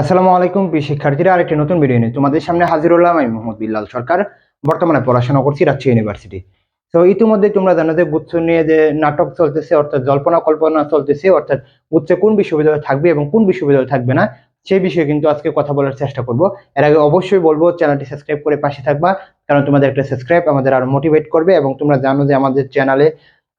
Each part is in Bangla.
আসসালামু আলাইকুম, প্রিয় শিক্ষার্থীরা, আরেকটি নতুন ভিডিও নিয়ে তোমাদের সামনে হাজির হলাম আমি মোহাম্মদ বিল্লাল সরকার। বর্তমানে পড়াশোনা করছি রাজশাহী ইউনিভার্সিটি তো ইতিমধ্যে তোমরা জানো যে গুচ্ছ নিয়ে যে নাটক চলতেছে, অর্থাৎ জল্পনা কল্পনা চলতেছে, অর্থাৎ গুচ্ছে কোন বিশ্ববিদ্যালয় থাকবে এবং কোন বিশ্ববিদ্যালয় থাকবে না, সেই বিষয়ে কিন্তু আজকে কথা বলার চেষ্টা করব। এর আগে অবশ্যই বলব, চ্যানেলটি সাবস্ক্রাইব করে পাশে থাকবা, কারণ তোমাদের একটা সাবস্ক্রাইব আমাদের আরও মোটিভেট করবে এবং তোমরা জানো যে আমাদের চ্যানেলে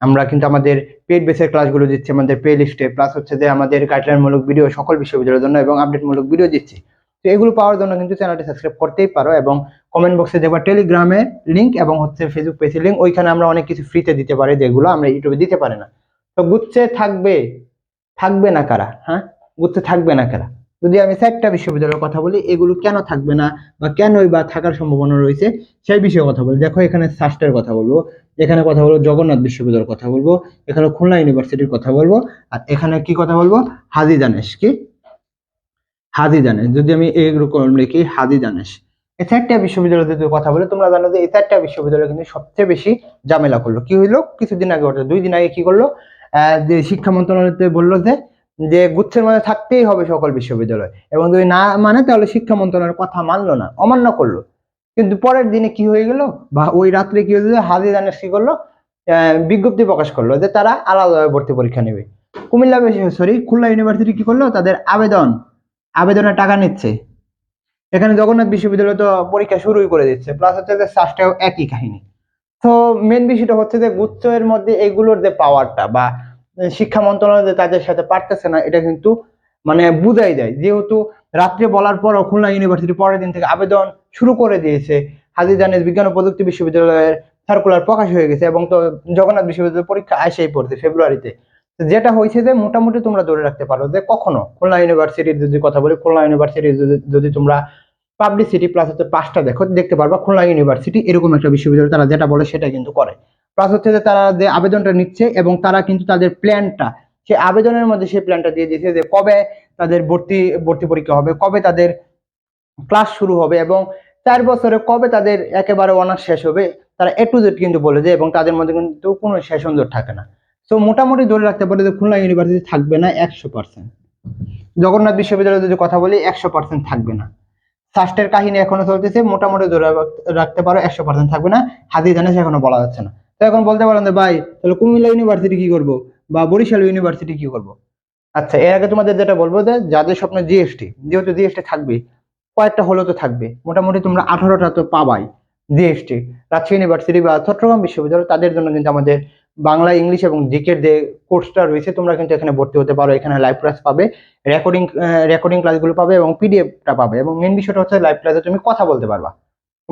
আমরা কিন্তু আমাদের পেড বেসের ক্লাসগুলো দিচ্ছি, আমাদের প্লে লিস্টে প্লাস হচ্ছে যে আমাদের গাইডলাইনমূলক ভিডিও সকল বিশ্ববিদ্যালয়ের জন্য এবং আপডেটমূলক ভিডিও দিচ্ছি। তো এগুলো পাওয়ার জন্য কিন্তু চ্যানেলটি সাবস্ক্রাইব করতেই পারো এবং কমেন্ট বক্সে দেখবা টেলিগ্রামে লিঙ্ক এবং হচ্ছে ফেসবুক পেজের লিঙ্ক ওইখানে আমরা অনেক কিছু ফ্রিতে দিতে পারি যেগুলো আমরা ইউটিউবে দিতে পারি না। তো গুচ্ছে থাকবে থাকবে না কারা? হ্যাঁ? গুচ্ছে থাকবে না কারা? যদি আমি চারটা বিশ্ববিদ্যালয়ের কথা বলি এগুলো কেন থাকবে না বা কেনই বা থাকার সম্ভাবনা রয়েছে সেই বিষয়ে কথা বলি। দেখো এখানে সাস্টের কথা বলব এখানে কথা বলব জগন্নাথ বিশ্ববিদ্যালয়ের কথা বলব এখানে খুলনা ইউনিভার্সিটির কথা বলব আর এখানে কি কথা বলব? হাজি দানেশ কি? হাজি জানেশ যদি আমি এরকম লিখি হাজি দানেশ এই চারটা বিশ্ববিদ্যালয় যদি কথা বলে তোমরা জানো যে এই চারটা বিশ্ববিদ্যালয় কিন্তু সবচেয়ে বেশি ঝামেলা করল। কি হইল? কিছুদিন আগে অর্থাৎ দুই দিন আগে কি করল? আহ, যে শিক্ষা মন্ত্রণালয়তে বলল যে যে গুচ্ছের মধ্যে থাকতেই হবে সকল বিশ্ববিদ্যালয়। এবং যদি না মানে তাহলে শিক্ষা মন্ত্রণালয়ের কথা মানলো না, অমান্য করল। কিন্তু পরের দিনে কি হয়ে গেল? বা ওই রাত্রে কি হয়েছে হাজি দানেশ কি করল বিজ্ঞপ্তি প্রকাশ করল যে তারা আলাদাভাবে ভর্তি পরীক্ষা নেবে। কুমিল্লা সরি, খুলনা ইউনিভার্সিটি কি করল? তাদের আবেদন, আবেদনের টাকা নিচ্ছে। এখানে জগন্নাথ বিশ্ববিদ্যালয় তো পরীক্ষা শুরুই করে দিচ্ছে প্লাস হচ্ছে যে শ্বাসটাও একই কাহিনী। তো মেন বিষয়টা হচ্ছে যে গুচ্ছের মধ্যে এগুলোর যে পাওয়ারটা বা শিক্ষা মন্ত্রণালয় তাদের সাথে পারতেছে না, এটা কিন্তু মানে বুঝাই যায় যেহেতু রাত্রে বলার পর খুলনা ইউনিভার্সিটি পরের দিন থেকে আবেদন শুরু করে দিয়েছে। হাজি জানিস বিজ্ঞান ও প্রযুক্তি বিশ্ববিদ্যালয়ের সার্কুলার প্রকাশ হয়ে গেছে এবং তো জগন্নাথ বিশ্ববিদ্যালয়ের পরীক্ষা আসেই পড়ছে ফেব্রুয়ারিতে। যেটা হয়েছে যে মোটামুটি তোমরা ধরে রাখতে পারো যে কখনো খুলনা ইউনিভার্সিটির যদি কথা বলি, খুলনা ইউনিভার্সিটির যদি তোমরা পাবলিসিটি প্লাস হচ্ছে পাঁচটা দেখো, দেখতে পারবা খুলনা ইউনিভার্সিটি এরকম একটা বিশ্ববিদ্যালয়, তারা যেটা বলে সেটা কিন্তু করে। প্লাস হচ্ছে যে তারা যে আবেদনটা নিচ্ছে এবং তারা কিন্তু তাদের প্ল্যানটা সেই আবেদনের মধ্যে সেই প্ল্যানটা দিয়ে দিয়েছে যে কবে তাদের ভর্তি ভর্তি পরীক্ষা হবে, কবে তাদের ক্লাস শুরু হবে এবং চার বছরে কবে তাদের একেবারে অনার্স শেষ হবে, তারা এ টু জেড কিন্তু বলে দেয় এবং তাদের মধ্যে কিন্তু কোনো সেশন থাকে না। তো মোটামুটি ধরে রাখতে পারে যে খুলনা ইউনিভার্সিটি থাকবে না একশো পার্সেন্ট জগন্নাথ বিশ্ববিদ্যালয়ে যদি কথা বলি, একশো পার্সেন্ট থাকবে না। সাস্টের কাহিনী এখনও চলতেছে, মোটামুটি ধরে রাখতে পারো, একশো পার্সেন্ট থাকবে না। হাতি জানাস এখনও বলা যাচ্ছে না। তো এখন বলতে পারেন যে, ভাই, তাহলে কুমিল্লা ইউনিভার্সিটি কি করব? বা বরিশাল ইউনিভার্সিটি কি করব? আচ্ছা এর আগে তোমাদের যেটা বলব যে, যাদের স্বপ্ন জিএসটি যেহেতু জিএসটি থাকবে কয়েকটা হলেও তো থাকবে। মোটামুটি তোমরা আঠারোটা তো পাবাই জিএসটি রাজশাহী ইউনিভার্সিটি বা চট্টগ্রাম বিশ্ববিদ্যালয়, তাদের জন্য কিন্তু আমাদের বাংলা, ইংলিশ এবং জিকের যে কোর্সটা রয়েছে, তোমরা কিন্তু এখানে ভর্তি হতে পারো। এখানে লাইভ ক্লাস পাবে রেকর্ডিং রেকর্ডিং ক্লাসগুলো পাবে এবং পিডিএফটা পাবে। এবং মেন বিষয়টা হচ্ছে লাইভ ক্লাসে তুমি কথা বলতে পারবা।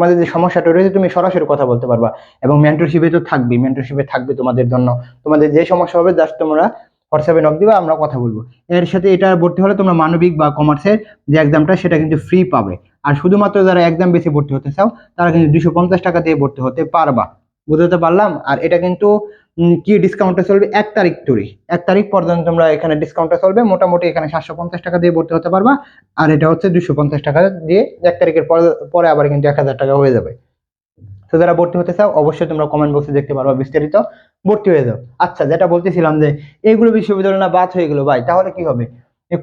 তোমাদের যে সমস্যাটা রয়েছে, তুমি সরাসরি কথা বলতে পারবা। এবং মেন্টরশিপে তো থাকবে মেন্টরশিপে থাকবে তোমাদের জন্য। তোমাদের যে সমস্যা হবে জাস্ট তোমরা হোয়াটসঅ্যাপে নক দিবা, আমরা কথা বলব। এর সাথে এটা ভর্তি হলে তোমরা মানবিক বা কমার্সের যে এক্সামটা সেটা কিন্তু ফ্রি পাবে। আর শুধুমাত্র যারা একদম বেশি ভর্তি হতে চাও, তারা কিন্তু দুশো পঞ্চাশ টাকা দিয়ে ভর্তি হতে পারবা। বুঝতে পারলাম? আর এটা কিন্তু কি ডিসকাউন্টে চলবে? এক তারিখ টুরি এক তারিখ পর্যন্ত তোমরা এখানে ডিসকাউন্টে চলবে। মোটামুটি এখানে সাতশো পঞ্চাশ টাকা দিয়ে ভর্তি হতে পারবা। আর এটা হচ্ছে দুশো পঞ্চাশ টাকা দিয়ে এক তারিখের পরে পরে আবার কিন্তু এক হাজার টাকা হয়ে যাবে। তো যারা ভর্তি হতে চাও, অবশ্যই তোমরা কমেন্ট বক্সে দেখতে পারবা বিস্তারিত। ভর্তি হয়ে যাও। আচ্ছা যেটা বলতেছিলাম যে এইগুলো বিশ্ববিদ্যালয় না বাদ হয়ে গেলো, ভাই, তাহলে কি হবে?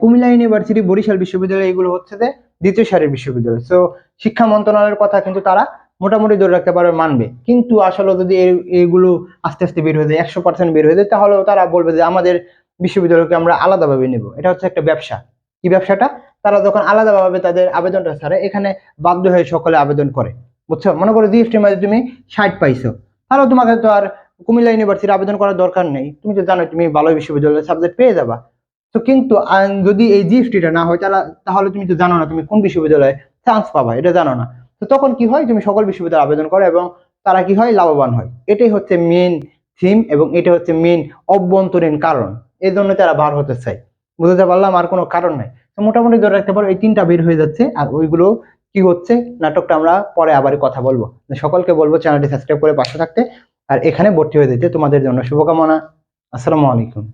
কুমিল্লা ইউনিভার্সিটি বরিশাল বিশ্ববিদ্যালয়, এগুলো হচ্ছে যে দ্বিতীয় সারির বিশ্ববিদ্যালয়। তো শিক্ষা মন্ত্রণালয়ের কথা কিন্তু তারা মোটামুটি ধরে রাখতে পারবে, মানবে। কিন্তু আসলে যদি এইগুলো আস্তে আস্তে বের হয়ে যায়, একশো পার্সেন্ট বের হয়ে যায় তাহলেও তারা বলবে যে আমাদের বিশ্ববিদ্যালয়কে আমরা আলাদাভাবে নেব। এটা হচ্ছে একটা ব্যবসা। কি ব্যবসাটা? তারা যখন আলাদাভাবে তাদের আবেদনটা ছাড়ে, এখানে বাধ্য হয়ে সকলে আবেদন করে। বুঝছ? মনে করো জিএসটির মধ্যে তুমি ষাট পাইছো। তাহলে তোমাকে তো আর কুমিল্লা ইউনিভার্সিটি আবেদন করার দরকার নেই। তুমি তো জানো তুমি ভালো বিশ্ববিদ্যালয়ের সাবজেক্ট পেয়ে যাবা। তো কিন্তু যদি এই জিএসটিটা না হয়, তাহলে তাহলে তুমি তো জানো না তুমি কোন বিশ্ববিদ্যালয়ে চান্স পাবা। এটা জানো না। তো তখন কি হয়? তুমি সকল বিশ্ববিদ্যালয়ে আবেদন করো এবং তারা কি হয়? লাভবান হয়। এটাই হচ্ছে মেন থিম এবং এটা হচ্ছে মেন অভ্যন্তরীণ কারণ। এই জন্য তারা বার হতে চায়। বুঝতে পারলাম? আর কোনো কারণ নাই। তো মোটামুটি ধরে রাখতে পারো, এই তিনটা বের হয়ে যাচ্ছে। আর ওইগুলো কি হচ্ছে? নাটকটা আমরা পরে আবার কথা বলব। সকলকে বলব, চ্যানেলটি সাবস্ক্রাইব করে পাশে থাকতে। আর এখানে ভর্তি হয়ে যেতে তোমাদের জন্য শুভকামনা। আসসালামু আলাইকুম।